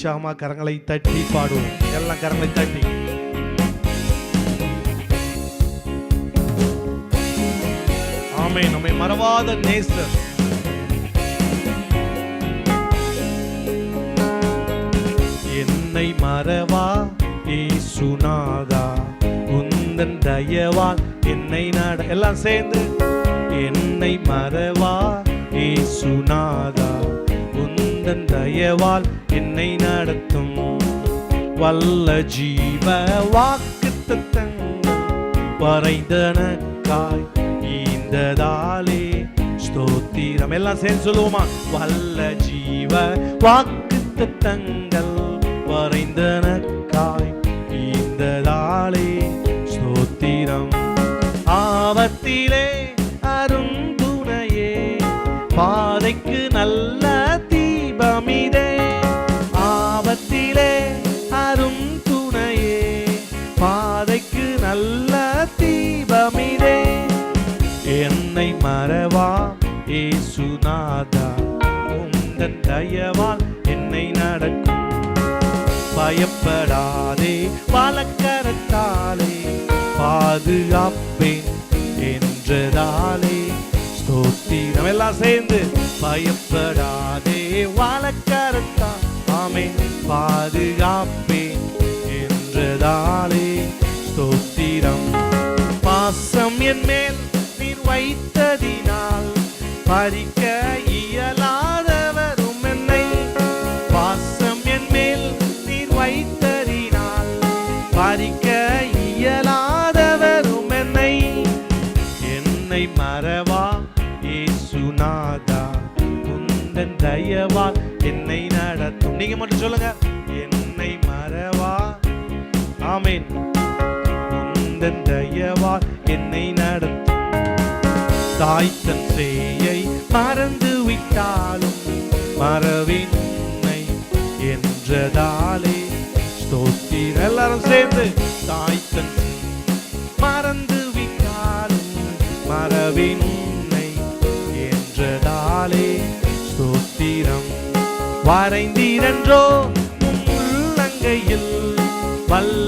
உற்சாகமா கரங்களை தட்டி பாடுவோம். எல்லாம் கரங்களை தட்டி. ஆமே நம்மை மறவாத நேசர். என்னை மறவா? ஏசுநாதா உந்தன் தயவால் என்னை நாட. எல்லாம் சேர்ந்து. என்னை மறவா? ஏசுநாதா உந்தன் தயவால் என்னை நடத்தும் வல்ல ஜீவ வாக்கு தத்தங்கள் வரைந்தனக்காய் ஈந்ததாலே ஸ்தோத்திரம். எல்லாம் சேர்ந்து சொல்லுவோமா? வல்ல ஜீவ வாக்கு தத்தங்கள் வரைந்தனக்காய் ஈந்ததாலே ஸ்தோத்திரம். ஆபத்திலே அருந்துணையே பாதைக்கு நல்ல என்னை மறவா ஏசுநாதா உந்தன் தயவால் என்னை நடக்கும். பயப்படாதே வழக்கரத்தாலே பாதுகாப்பேன் என்றதாலே. ஸ்தோத்திரம் எல்லாம் சேர்ந்து பயப்படாதே வழக்கரத்தா ஆமே பாதுகாப்பேன் என்றதாலே. ஸ்தோத்திரம் பாசம் என் மேல் நீர் வைத்த பறிக்க இயலாதவரும் என்னை. பாசம் என் மேல் நீர் வைத்தறினால் பறிக்க இயலாதவரும் என்னை. என்னை மறவா ஏசுநாதா உந்தன் தயவால் என்னை நடத்தும். நீங்க மட்டும் சொல்லுங்க. என்னை மறவா? ஆமேன். உந்தன் தயவால் என்னை நடத்தும். தாய் தன் சேயை மறந்து விட்டாலும் மறவின்மை என்றதாலே ஸ்தோத்திர எல்லாரும் சேர்ந்து தாய் தன் மறந்து விட்டாலும் மறவின்மை என்றதாலே ஸ்தோத்திரம். வரைந்தீரன்றோ உள்ளங்கையில் வல்ல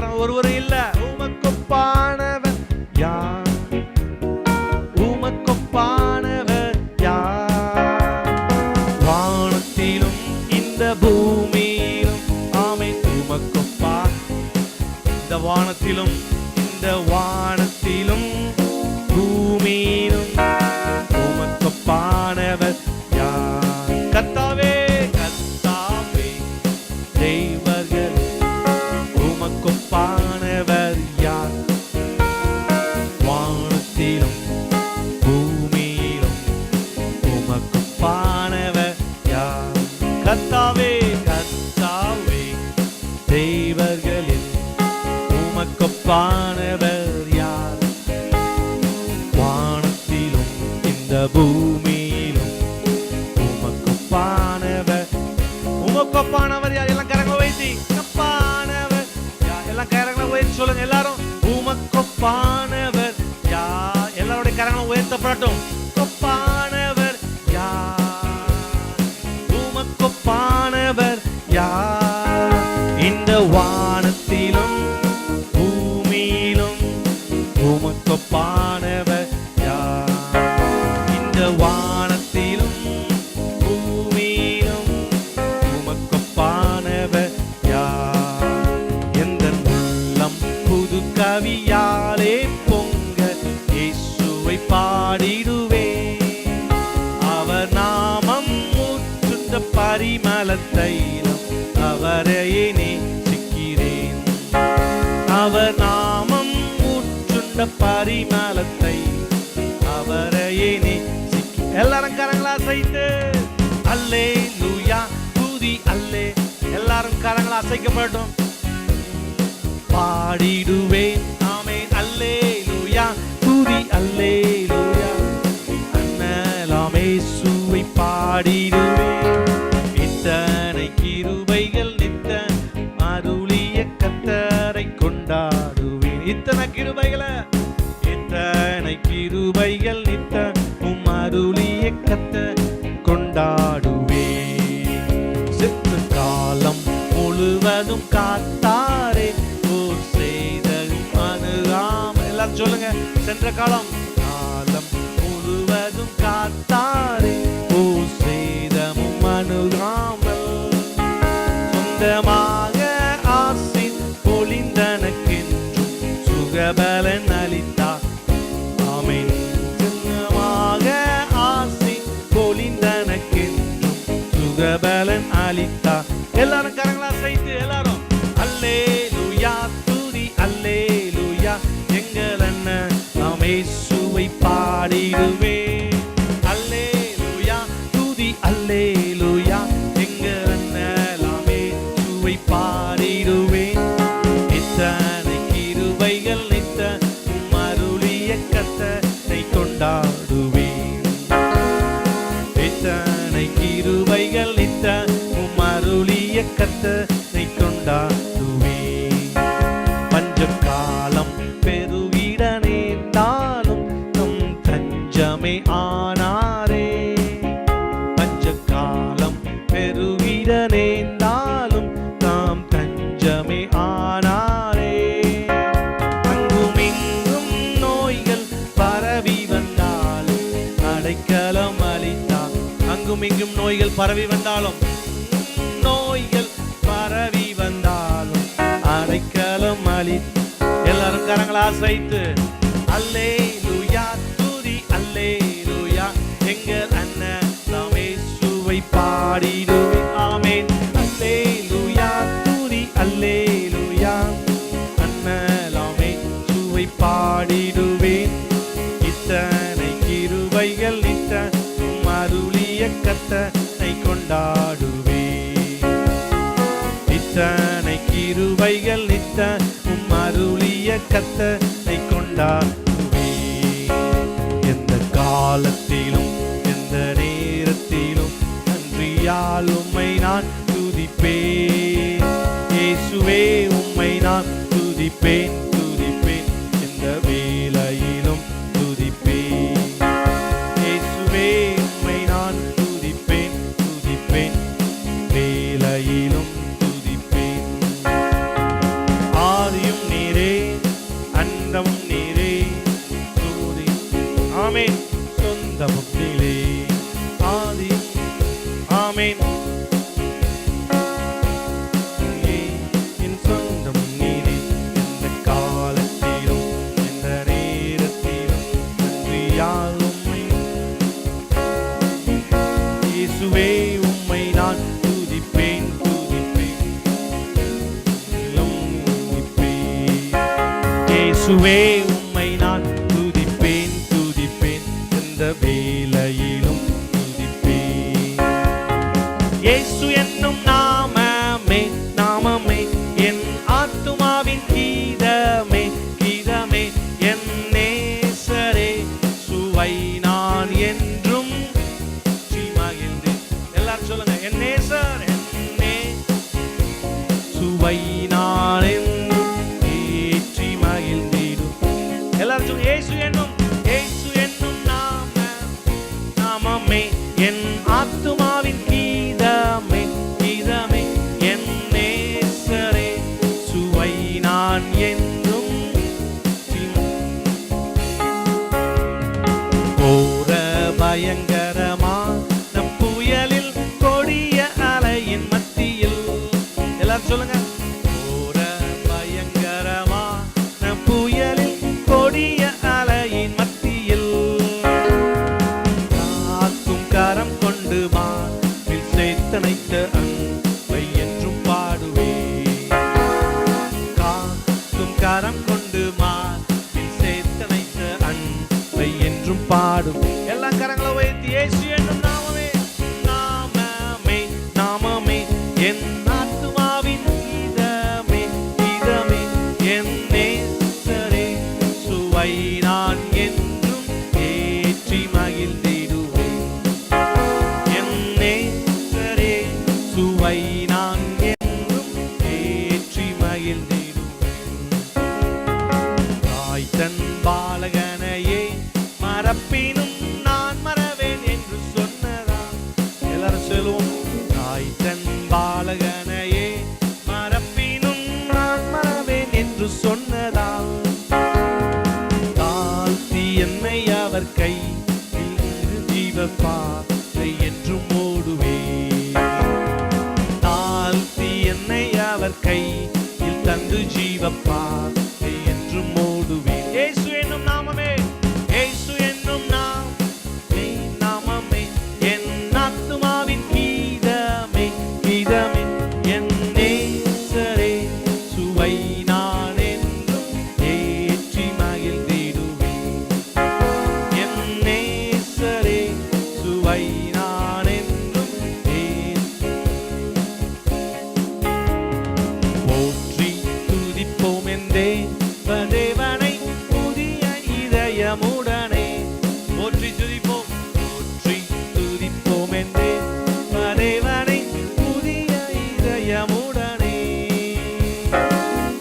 காரணம் ஒருவரும் இல்லை. பூமியிலும் உமக்கொப்பானவர் உமக்கொப்பானவர் யார் எல்லாம் கரங்க வைத்தி கப்பானவர் யார் எல்லாம் கரங்களை உயர்த்தி சொல்லுங்க எல்லாரும் உமக்கொப்பானவர் யா எல்லாருடைய கரங்களும் உயர்த்தப்படட்டும் கொப்பானவர் யார் உமக்கொப்பானவர் யா இந்த வா பரிமளத்தை அவரையே நேசிக்க எல்லாரும் கரங்களா சைத்து அல்லே லூயா தூதி அல்லே. எல்லாரும் கரங்களா அசைக்கப்படும் பாடிடுவேன் ஆமேன் அல்லே லூயா தூதி அல்லே லூயா அண்ணலாமே சுவை பாடிடுவேன். இத்தனை கிருபைகள் நித்த அருளிய கத்தரை கொண்டாடுவேன். இத்தனை கிருபைகளை கிருபைகள் நித்த உம் அருளிய கத்த கொண்டாடுவே. சித்து காலம் முழுவதும் காத்தாரே போர் செய்த அணுகாம. எல்லாரும் சொல்லுங்க சென்ற காலம். காலம் முழுவதும் காத்தாரே. பரவி வந்தாலும் நோய்கள் பரவி வந்தாலும் அடைக்கலம் அழி எல்லாரும் கரங்களா சைத்து அல்லே லுயா துதி அல்லே லுயா எங்கள் அண்ணன் ரமேசுவை பாடிடுவே ஆமேன். அல்லே லுயா துதி அல்லே லுயா அண்ணன் ரமேசுவை பாடிடுவேன். கத்தனை கொண்டாடுவே எந்த காலத்திலும் எந்த நேரத்திலும் நன்றியால் உம்மை நான் துதிப்பே இயேசுவே உம்மை நான் துதிப்பேன் துதிப்பேன். எந்த வேலையிலும் துதிப்பே இயேசுவே உம்மை நான் துதிப்பேன் துதிப்பேன். வேலையிலும் நன்மை என்றும் பாடுவே. காக்கும் கரம் கொண்டு மார்பில் சேர்த்தனைத்த அன்பை என்றும் பாடுவே. அவர் கை ஜீவப்பாத்தை என்று மூடுவே தாழ்த்தி என்னை அவர் கையில் தந்து ஜீவப்பா இதயமுடனே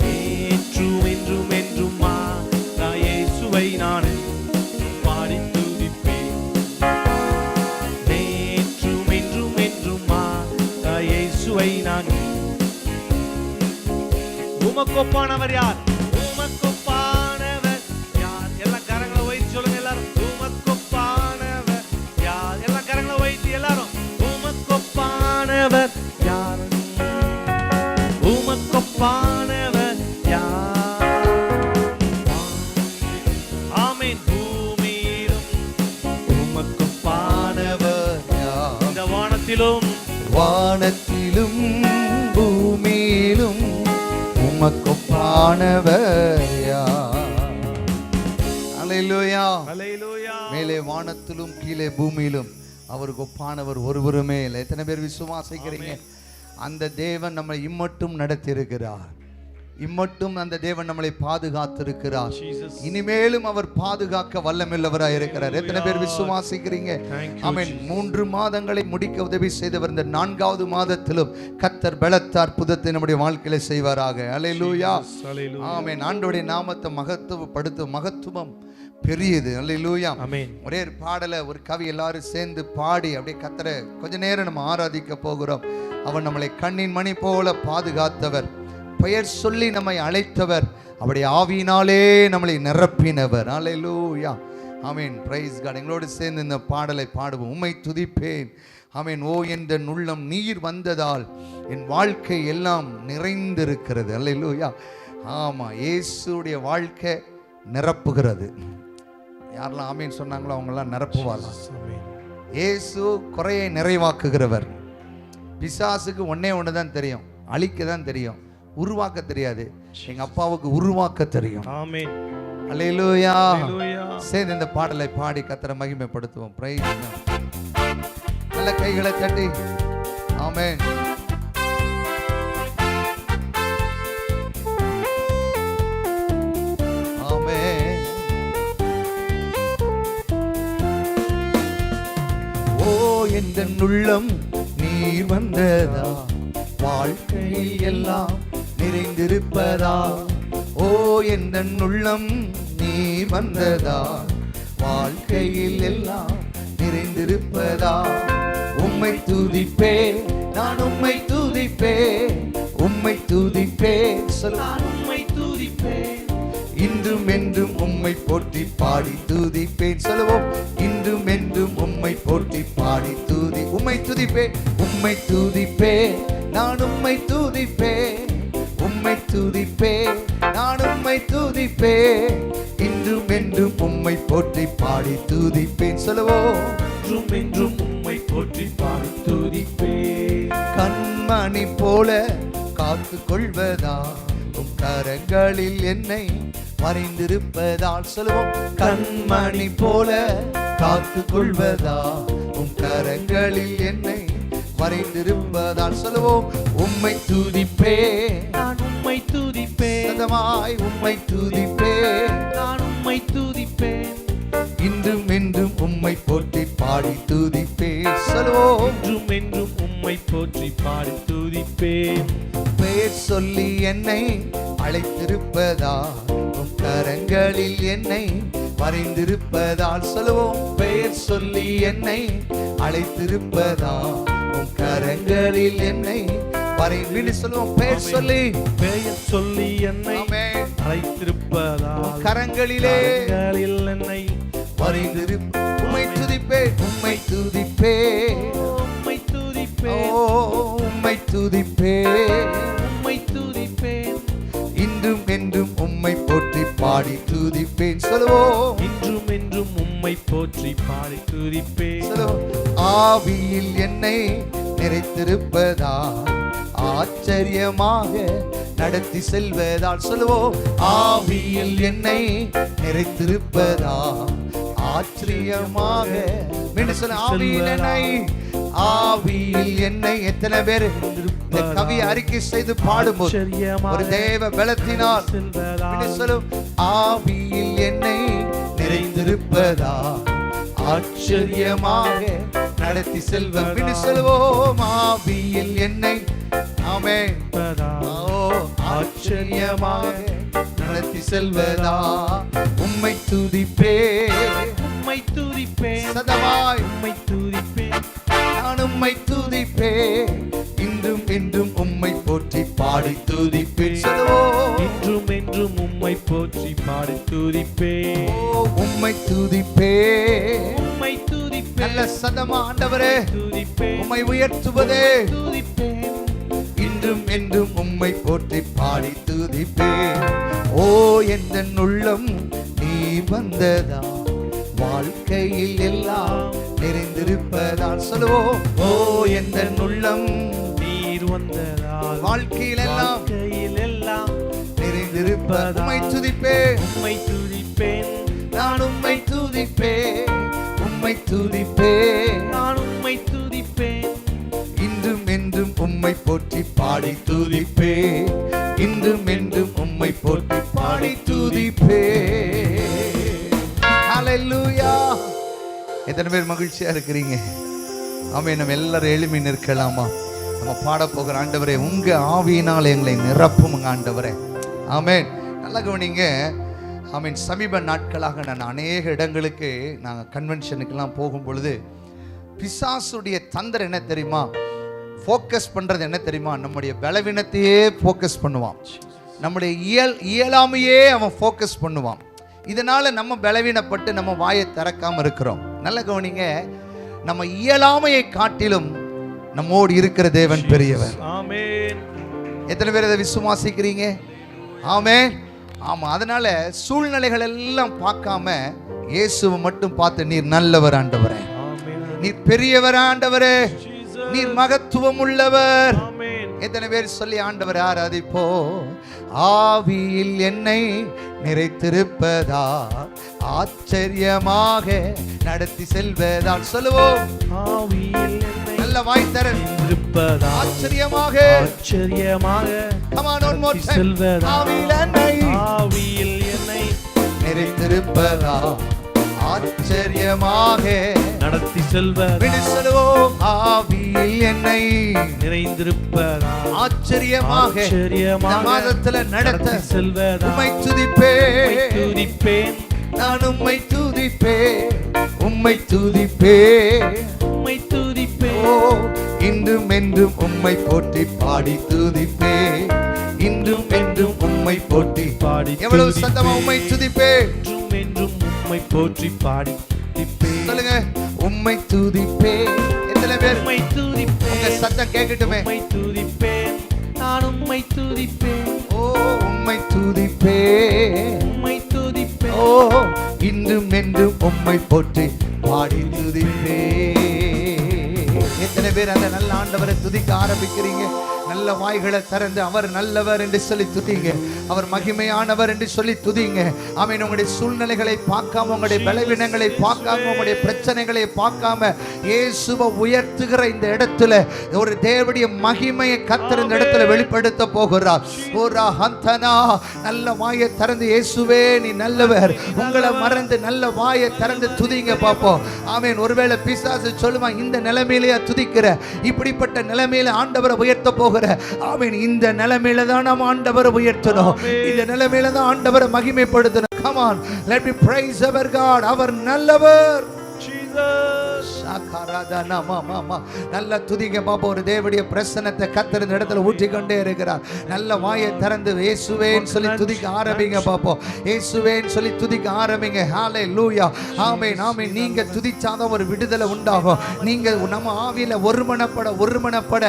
ஏற்றும் என்றும் என்றும் இயேசுவை நான் பாடி துதிப்பேன் நேற்றும் என்றும் என்றும் இயேசுவை நான். உமக்கொப்பானவர் யார்? அல்லேலூயா ஹalleluya மேலே வானத்திலும் கீழே பூமியிலும் அவருக்கு ஒப்பானவர் ஒருவருமே இல்லை. எத்தனை பேர் விசுவாசிக்கிறீங்க? அந்த தேவன் நம்மை இம்மட்டும் நடத்தியிருக்கிறார். இம்மட்டும் அந்த தேவன் நம்மளை பாதுகாத்திருக்கிறார். இனிமேலும் அவர் பாதுகாக்க வல்லமில்லவராய் இருக்கிறார். எத்தனை பேர் விசுவாசிக்கிறீங்க? ஆமென். மூன்று மாதங்களை முடிக்க உதவி செய்தவர் இந்த நான்காவது மாதத்திலும் கத்தர் பலத்த அற்புதத்தை நம்முடைய வாழ்க்கையில செய்வாராக. ஹalleluya ஆமென். ஆண்டவருடைய நாமத்தை மகத்துவப்படுத்தும் மகத்துவம் பெரியது. அல்லேலூயா ஆமென் ஒரே ஒரு பாடலை ஒரு கவி எல்லாரும் சேர்ந்து பாடி அப்படியே கத்தரை கொஞ்ச நேரம் நம்ம ஆராதிக்க போகிறோம். அவர் நம்மளை கண்ணின் மணி போல பாதுகாத்தவர். பெயர் சொல்லி நம்மை அழைத்தவர். அவருடைய ஆவியினாலே நம்மளை நிரப்பினவர். அல்லேலூயா ஆமீன் பிரைஸ் காட் எங்களோடு சேர்ந்து இந்த பாடலை பாடுவோம். உம்மை துதிப்பேன். ஆமீன் ஓ என்ற நுள்ளம் நீர் வந்ததால் என் வாழ்க்கை எல்லாம் நிறைந்திருக்கிறது. அல்லேலூயா ஆமாம் இயேசுடைய வாழ்க்கை நிரப்புகிறது. யாரெல்லாம் ஆமீன் சொன்னாங்களோ அவங்கெல்லாம் நிரப்புவாரலாம் ஆமென். இயேசு குறையை நிறைவாக்குகிறவர். பிசாசுக்கு ஒண்ணே ஒன்று தான் தெரியும். அழிக்க தான் தெரியும். உருவாக்க தெரியாது. எங்க அப்பாவுக்கு உருவாக்க தெரியும். ஹalleluya சேர்ந்து இந்த பாடலை பாடி கத்தரை மகிமைப்படுத்துவோம். God. நல்ல கைகளை தட்டி. ஆமென். எந்த உள்ளம் நீர் வந்ததா? வாழ்க்கையில் எல்லாம் நிறைந்திருப்பதா? ஓ எந்த உள்ளம் நீ வந்ததா? வாழ்க்கையில் எல்லாம் நிறைந்திருப்பதா? உம்மை துதிப்பே நான் உம்மை துதிப்பே. உம்மை துதிப்பே சொல் நான் உம்மை துதிப்பே. இன்றும் என்றும் உம்மை போற்றி பாடி துதிப்பேன். சொல்லுவோம் இன்றும் என்றும் உம்மை போற்றி பாடி துதி உம்மை துதிப்பே உம்மை துதிப்பே நான் உம்மை துதிப்பேன் உம்மை துதிப்பே நான் உம்மை துதிப்பே. இன்றும் என்றும் உம்மை போற்றி பாடி துதிப்பேன். சொல்லுவோம் இன்றும் என்றும் உம்மை போற்றி பாடி துதிப்பே கண்மணி போல காத்து கொள்வதா உம் கரங்களில் என்னை மறைந்திருப்பதால். சொல்லுவோம் கண்மணி போல காத்து கொள்வதா உம் கரங்களில் என்னை மறைந்திருப்பதால். சொல்லுவோம் உம்மை தூ என்னை அழைத்திருப்பதா உம் கரங்களில் என்னை வரைந்திருப்பதால் சொல்லுவோம் பெயர் சொல்லி என்னை அழைத்திருப்பதால் உன் கரங்களில் என்னை வரை மீண்டும் சொல்லுவோம் பெயர் சொல்லி. பெயர் சொல்லி என்னை ஆமென். அழைத்திருப்பதால் கரங்களிலே என்னை வரைந்திருப்ப உம்மை துதிப்பே உம்மை துதிப்பே உம்மை ஓ துதிப்பேன் உம்மை துதிப்பே சொல்லுவோம் இன்றும் என்றும் உம்மை போற்றி பாடி சொல்லுவோம். ஆவியில் என்னை நிறைத்திருப்பதா? ஆச்சரியமாக நடத்தி செல்வதால் சொல்லுவோம் ஆவியில் என்னை நிறைத்திருப்பதா? ஆச்சரியமாக. ஆவியில் என்னை ஆவியில் என்னை எத்தனை பேர் இந்த கவி அறிக்கை செய்து பாடும்போது ஒரு தேவ பலத்தினால் சொல்லும் ஆவியில் என்னை நிறைந்திருப்பதா? ஆச்சரியமாக நடத்தி செல்வம் சொல்லுவோம் ஆவியில் என்னை ஓ ஆச்சரியமாக நடத்தி செல்வதா? உம்மை துதிப்பே உம்மை துதிப்பேன். சதமாய் உம்மை துதிப்பேன். நான் உம்மை துதிப்பே இன்றும் என்றும் உம்மை போற்றி பாடி சொல்லுவோம் இன்றும் என்றும் உம்மை போற்றி பாடி துதிப்பேன். ஓ, உம்மை துதிப்பே உம்மை துதிப்பேன். நல்ல சதமா ஆண்டவரே. துதிப்பேன். உம்மை உயர்த்துவதே. துதிப்பேன். இன்றும் என்றும் உம்மை போற்றி பாடி துதிப்பே ஓ எந்த உள்ளம் நீ வந்ததா? வாழ்க்கையில் எல்லாம் நிறைந்திருப்பதால் சொல்லுவோம். ஓ எந்த உள்ளம் நீர் வந்ததால் வாழ்க்கையில் எல்லாம் எல்லாம் நிறைந்திருப்ப உம்மை துதிப்பே உம்மை துதிப்பேன். நான் உம்மை துதிப்பே உம்மை துதிப்பே நான் உம்மை துதிப்பேன். இன்றும் என்றும் உம்மை போற்றி பாடி துதிப்பே இன்றும் என்றும் உம்மை போற்றி பாடி துதிப்பே ஹalleluya. எத்தனை பேர் மகிழ்ச்சியாக இருக்கிறீங்க? ஆமே நம்ம எல்லாரும் எழுமி நிற்கலாமா? நம்ம பாடப்போகிற ஆண்டவரே உங்கள் ஆவியினால் எங்களை நிரப்பும் ஆண்டவரே. ஆமேன் நல்லா கவனிங்க. ஆமீன் சமீப நாட்களாக நான் அநேக இடங்களுக்கு நாங்கள் கன்வென்ஷனுக்கெல்லாம் போகும் பொழுது பிசாசுடைய தந்திரம் என்ன தெரியுமா? ஃபோக்கஸ் பண்ணுறது என்ன தெரியுமா? நம்முடைய பலவீனத்தையே ஃபோக்கஸ் பண்ணுவான். நம்முடைய இயல் இயலாமையே அவன் ஃபோக்கஸ் பண்ணுவான். இதனால் நம்ம பலவீனப்பட்டு நம்ம வாயை திறக்காமல் இருக்கிறோம். நல்ல கவனிங்க நம்ம இயலாமையை காட்டிலும் நம்மோடு இருக்கிற தேவன் பெரியவர். எத்தனை பேர் இதை விசுவாசிக்கிறீங்க? ஆமென். ஆமாம் அதனால சூழ்நிலைகள் எல்லாம் பார்க்காம இயேசுவை மட்டும் பார்த்து நீர் நல்லவர் ஆண்டவரே. நீர் பெரியவர் ஆண்டவரே. நீர் மகத்துவம் உள்ளவர். எத்தனை பேர் சொல்லி ஆண்டவர் ஆராதிப்போ ஆவியில் என்னை நிறைத்திருப்பதா? ஆச்சரியமாக நடத்தி செல்வதால் சொல்லுவோம். நல்ல வாய்த்தரன் இருப்பதா ஆச்சரியமாக. ஆச்சரியமாக Come on, one more நடத்தி time. செல்வதா ஆவியில் என்னை ஆவியில் என்னை நிறைந்திருப்பதா ஆச்சரியமாக நடத்தி சொல்லுவோம். ஆவியில் என்னை. நிறைந்திருப்பதா ஆச்சரியமாக ஆச்சரியமாக மாதத்துல நடத்த செல்வதா உம்மை துதிப்பே உம்மை துதிப்பேன். நான் உம்மை துதிப்பே உம்மை துதிப்பே உம்மை துதிப்பேன். ஓ இன்றும் என்றும் உம்மை போற்றி பாடி துதிப்பே இன்றும் என்றும் உம்மை போற்றி பாடி எவ்வளவு. சத்தமா உம்மை துதிப்பே என்றும் என்றும் உம்மை போற்றி பாடி சொல்லுங்க உம்மை துதிப்பே எத்தனை பேர்? உம்மை உங்க துதிப்பேன் சத்தம் கேட்கட்டுமே உம்மை துதிப்பேன். நான் உம்மை துதிப்பேன். ஓ உம்மை துதிப்பே உம்மை இன்றும் என்றும் உம்மை போற்றி பாடி துதிப்பே எத்தனை பேர் அந்த நல்ல ஆண்டவரை துதிக்க ஆரம்பிக்கிறீங்க? நல்ல வாய்களை திறந்து அவர் நல்லவர் என்று சொல்லி துதிங்க அவர் மகிமையானவர் என்று சொல்லி துதிங்க ஆமென். உங்களுடைய சூழ்நிலைகளை பார்க்காம உங்களுடைய பலவீனங்களை பார்க்காம உங்களுடைய பிரச்சனைகளை பார்க்காம இயேசுவை உயர்த்துகிற இந்த இடத்துல ஒரு தேவடைய மகிமையை கத்தர் இந்த இடத்துல வெளிப்படுத்த போகிறார். ஓரா ஹந்தனா நல்ல வாயை திறந்து இயேசுவே நீ நல்லவர். உங்களை மறந்து நல்ல வாயை திறந்து துதிங்க பார்ப்போம் அவன் ஒருவேளை பிசாசு சொல்லுவான் இந்த நிலைமையிலேயே துதிக்கிற? இப்படிப்பட்ட நிலைமையில ஆண்டவரை உயர்த்த போகிற ஆமீன். இந்த நிலைமையில தான் நாம் ஆண்டவரை உயர்த்தணும். இந்த நிலைமையில தான் ஆண்டவரை மகிமைப்படுத்தணும். Come on let me praise our God அவர் நல்லவர். Jesus. நல்ல துதிங்க பாப்பா ஒரு தேவடைய பிரசன்னத்தை கத்தர் இந்த இடத்துல ஊற்றிக்கொண்டே இருக்கிறார். நல்ல வாயை திறந்து இயேசுவேன்னு சொல்லி துதிக்க ஆரம்பிங்க பாப்போம் இயேசுவேன்னு சொல்லி துதிக்க ஆரம்பிங்க. ஹாலே லூயா ஆமே நாமே நீங்க துதிச்சாதான் ஒரு விடுதலை உண்டாகும். நீங்க நம்ம ஆவியில ஒருமனப்பட ஒருமனப்பட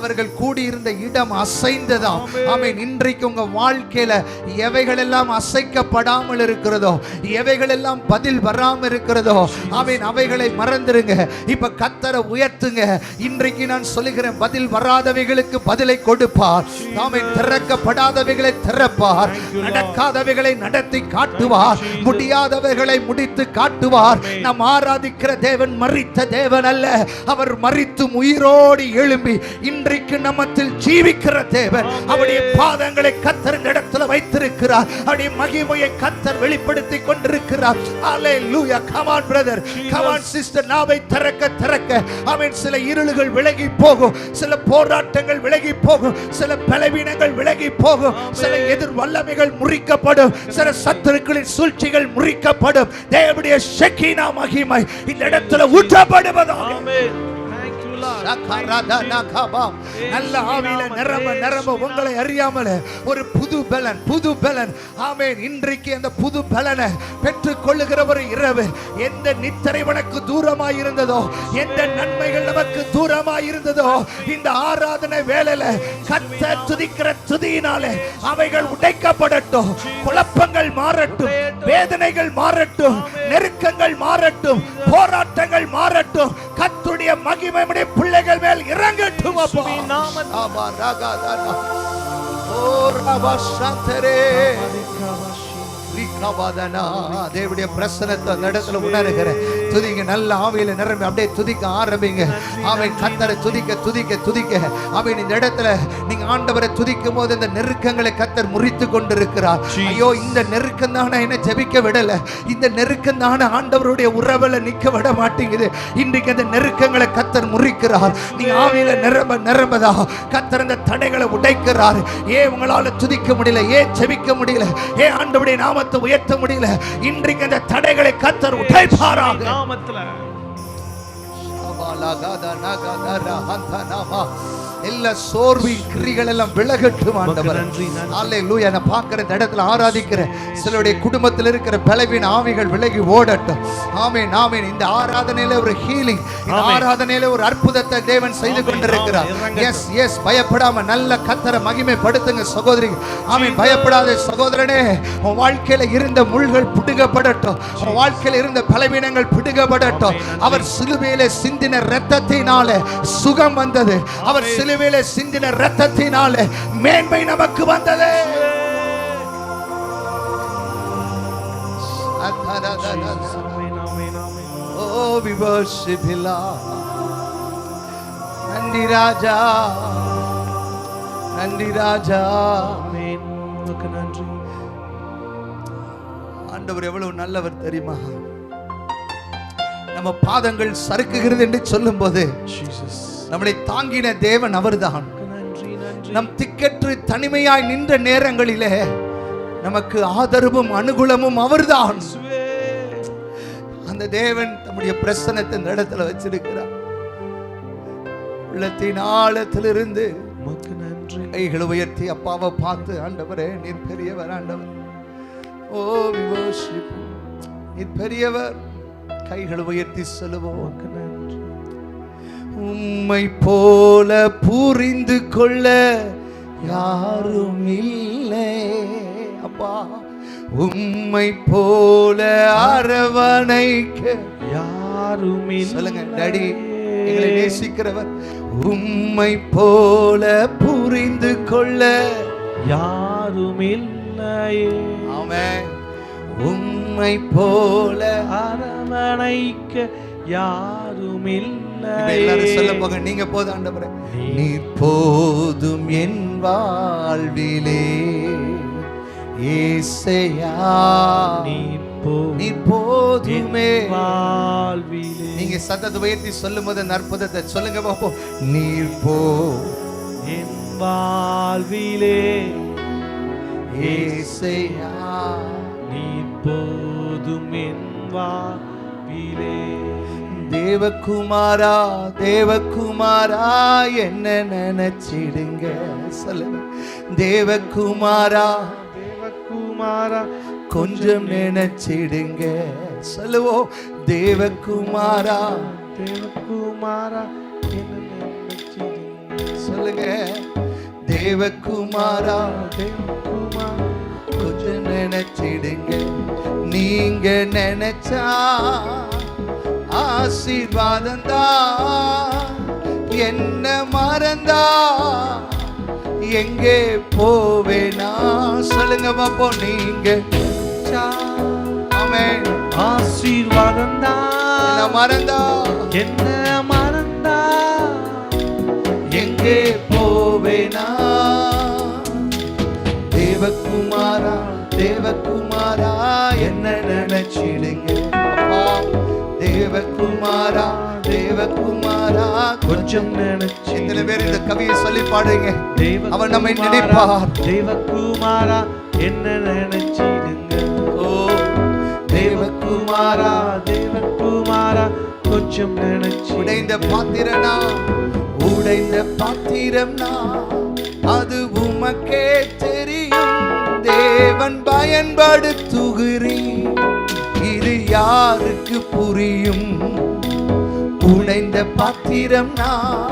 அவர்கள் கூடியிருந்த இடம் அசைந்ததாம். ஆமே இன்றைக்கு உங்க வாழ்க்கையில எவைகள் எல்லாம் அசைக்கப்படாமல் இருக்கிறதோ எவைகள் எல்லாம் பதில் வராமல் இருக்கிறதோ ஆமீன். அவைகளை மறந்துருங்க. இப்ப கத்தரை உயர்த்துங்க. இன்றைக்கு நான் சொல்லுகிறேன் பதில் வராதவைகளுக்கு பதிலை கொடுப்பார். நாமை திறக்கப்படாதவைகளை திறப்பார். நடக்காதவைகளை நடத்தி காட்டுவார். முடியாதவைகளை முடித்து காட்டுவார். நாம் ஆராதிக்கிற தேவன் மறித்த தேவன் அல்ல. அவர் மறித்தும் உயிரோடு எழும்பி இன்றைக்கு நம்மத்தில் ஜீவிக்கிற தேவன். அவருடைய பாதங்களை கத்தர் இடத்துல வைத்திருக்கிறார். அவருடைய மகிமையை கத்தர் வெளிப்படுத்தி கொண்டிருக்கிறார். அலே லூயா கமான் பிரதர் கமான் சிஸ்டர் நாவை திறக்க திறக்க. அவன் சில இருளுகள் விலகி போகும். சில போராட்டங்கள் விலகி போகும். சில பலவீனங்கள் விலகி போகும். சில எதிர் வல்லமைகள் முறிக்கப்படும். சில சத்துருக்களின் சூழ்ச்சிகள் முறிக்கப்படும். தேவனுடைய ஷெக்கினா மகிமை இந்த இடத்துல ஊற்றப்படுவதாக. நல்ல ஆவியில நிரம்ப நிரம்ப உங்களை அறியாமல ஒரு புது பலன் புது பலன். ஆமென். இன்றைக்கு அந்த புது பலனை பெற்றுக் கொள்ளுகிற ஒரு இரவு எந்த நித்திரை உனக்கு தூரமாய் இருந்ததோ எந்த நன்மைகள் நமக்கு தூரமாய் இருந்ததோ இந்த ஆராதனை வேளையில கத்த துதிக்கிற துதியினாலே அவைகள் உடைக்கப்படட்டும் குழப்பங்கள் மாறட்டும் வேதனைகள் மாறட்டும் நெருக்கங்கள் மாறட்டும் போராட்டங்கள் மாறட்டும். கத்துடைய மகிமை நம்முடைய பிள்ளைகள் மேல் இறங்கட்டும் அப்பா ஆமா, ராகா, தானா. ஓ, ராபா, சாந்தரே. தேவடைய பிரசனத்தை அந்த இடத்துல உணர்கிறேன். துதிங்க நல்ல ஆவியில நிரம்பி அப்படியே துதிக்க ஆரம்பிங்க. அவன் கத்தரை துதிக்க துதிக்க துதிக்க. அவன் இந்த இடத்துல நீங்க ஆண்டவரை துதிக்கும் போது இந்த நெருக்கங்களை கத்தர் முறித்து கொண்டிருக்கிறார். ஐயோ இந்த நெருக்கம் தானே என்ன ஜெபிக்க விடல. இந்த நெருக்கம் தானே ஆண்டவருடைய உறவுல நிக்க விட மாட்டேங்குது. இன்றைக்கு அந்த நெருக்கங்களை கத்தர் முறிக்கிறார். நீங்க ஆவியில நிரம்ப நிரம்பதா? கத்தர் அந்த தடைகளை உடைக்கிறார். ஏன் உங்களால துதிக்க முடியல? ஏன் ஜெபிக்க முடியல? ஏன் ஆண்டவருடைய நாமத்தை உயர்த்த முடியல. இன்றைக்கு அந்த தடைகளை கத்தர் உடைப்பாராக. நாமத்துல. எல்லா சோர்வின் கிரிகள் எல்லாம் விலகட்டும் ஆண்டவர். நன்றி. அல்லேலூயா நான் பார்க்கிற இந்த இடத்துல ஆராதிக்கிறேன். சிலருடைய குடும்பத்தில் இருக்கிற பலவீன ஆவிகள் விலகி ஓடட்டும். ஆமென் ஆமென். இந்த ஆராதனையில ஒரு ஹீலிங் இந்த. ஆராதனையில ஒரு அற்புதத்தை தேவன் செய்து கொண்டிருக்கிறார். எஸ் எஸ் பயப்படாம நல்ல கத்தரை மகிமைப்படுத்துங்க சகோதரி. ஆமென் பயப்படாத சகோதரனே. உன் வாழ்க்கையில இருந்த முள்கள் பிடுங்கப்படட்டும். உன் வாழ்க்கையில இருந்த பலவீனங்கள் பிடுங்கப்படட்டும். அவர் சிலுவையில சிந்தின இரத்தத்தினாலே சுகம் வந்தது. அவர். சிலுவையில சிந்தின இரத்தத்தினாலே மேன்மை நமக்கு வந்தது. Oh, we worship you, Lord. நன்றி ராஜா நன்றி ராஜா. உமக்கு நன்றி ஆண்டவர் எவ்வளவு நல்லவர் தெரியுமா நம்ம பாதங்கள் சறுக்குகிறது என்று சொல்லும்போது Jesus. நம்மளை தாங்கின தேவன் அவர்தான். நம் திக்கற்று தனிமையாய் நின்ற நேரங்களிலே நமக்கு ஆதரவும் அனுகூலமும் அவர்தான். அந்த தேவன் தம்முடைய பிரசனத்தை இந்த இடத்துல வச்சிருக்கிறார். உள்ளத்தின் ஆழத்திலிருந்து கைகளை உயர்த்தி அப்பாவை பார்த்து ஆண்டவரே நீர் பெரியவர் ஆண்டவர். ஓ. நீர் பெரியவர். கைகளை உயர்த்தி சொல்லுவோம். உம்மை போல புரிந்து கொள்ள யாரும் இல்லை அப்பா உம்மை போல அரவணைக்க யாரும் சொல்லுங்க டாடி எங்களை நேசிக்கிறவர். உம்மை போல புரிந்து கொள்ள யாரும் இல்லையே ஆமென். உம்மை போல அரவணைக்க யாரும் இப்ப எல்லாரும் சொல்ல போங்க நீங்க போதும் ஆண்டவரே. நீர் போதும் என் வாழ்விலே. ஏசையா நீர் நீர் போதுமே. வாழ்விலே. நீங்க சத்தத்தை உயர்த்தி சொல்லும் போது அந்த அற்புதத்தை சொல்லுங்க பாப்போம். நீர் போ என் வாழ்விலே. ஏசையா. நீ போதும் என் வாழ்விலே. தேவகுமாரா தேவகுமாரா என்ன நினைச்சிடுங்க. சொல்லுங்க. தேவகுமாரா தேவகுமாரா கொஞ்சம் நினைச்சிடுங்க. சொல்லுவோம் தேவகுமாரா தேவகுமாரா. சொல்லுங்க. தேவகுமாரா தேவகுமாரா கொஞ்சம் நினைச்சிடுங்க. நீங்க நினைச்சா ஆசீர்வாதம் தான் என்ன மறந்தா? எங்கே போவேனா? சொல்லுங்க பாப்போம் நீங்க. தான் மறந்தா? என்ன மறந்தா? எங்கே போவேனா? தேவகுமாரா தேவகுமாரா என்ன நினைச்சிடுங்க. தேவகுமாரா தேவகுமாரா கொஞ்சம் நினைச்சு எத்தனை பேர் இந்த கவியை சொல்லி பாடுங்க. அவர் நம்மை நினைப்பார். தெய்வகுமாரா என்ன நினைச்சிடுங்க? ஓ தேவகுமாரா தேவகுமாரா கொஞ்சம் நினைச்சு உடைந்த பாத்திரனா? உடைந்த பாத்திரம்னா? அது உமக்கே தெரியும். தேவன் பயன்படுத்துகிறீ இது யாருக்கு புரியும்? உடைந்த நான்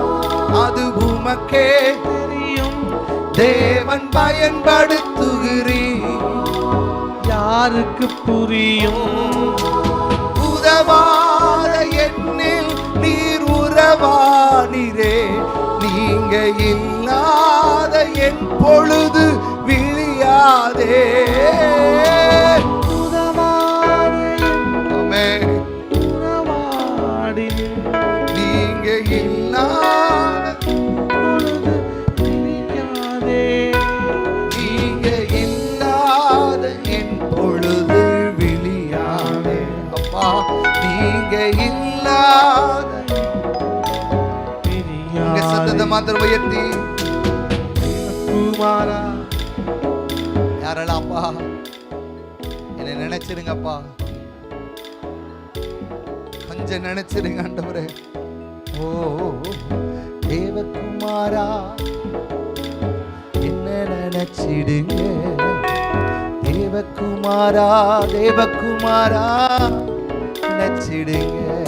அது உமக்கே தெரியும். தேவன் பயன்படுத்துகிறீ யாருக்கு புரியும்? உதவாத எண்ணில் நீர் உறவானிரே. நீங்க இல்லாத என் பொழுது விழியாதே. சத்தத்தை உயர்த்தி குமாரா யாரெல்லாம் அப்பா என்னை நினைச்சிருங்கப்பா. கொஞ்சம் நினைச்சிருங்க ஆண்டவரே. ஓ தேவகுமாரா என்ன நினைச்சிடுங்க? தேவகுமாரா தேவகுமாரா நினைச்சிடுங்க.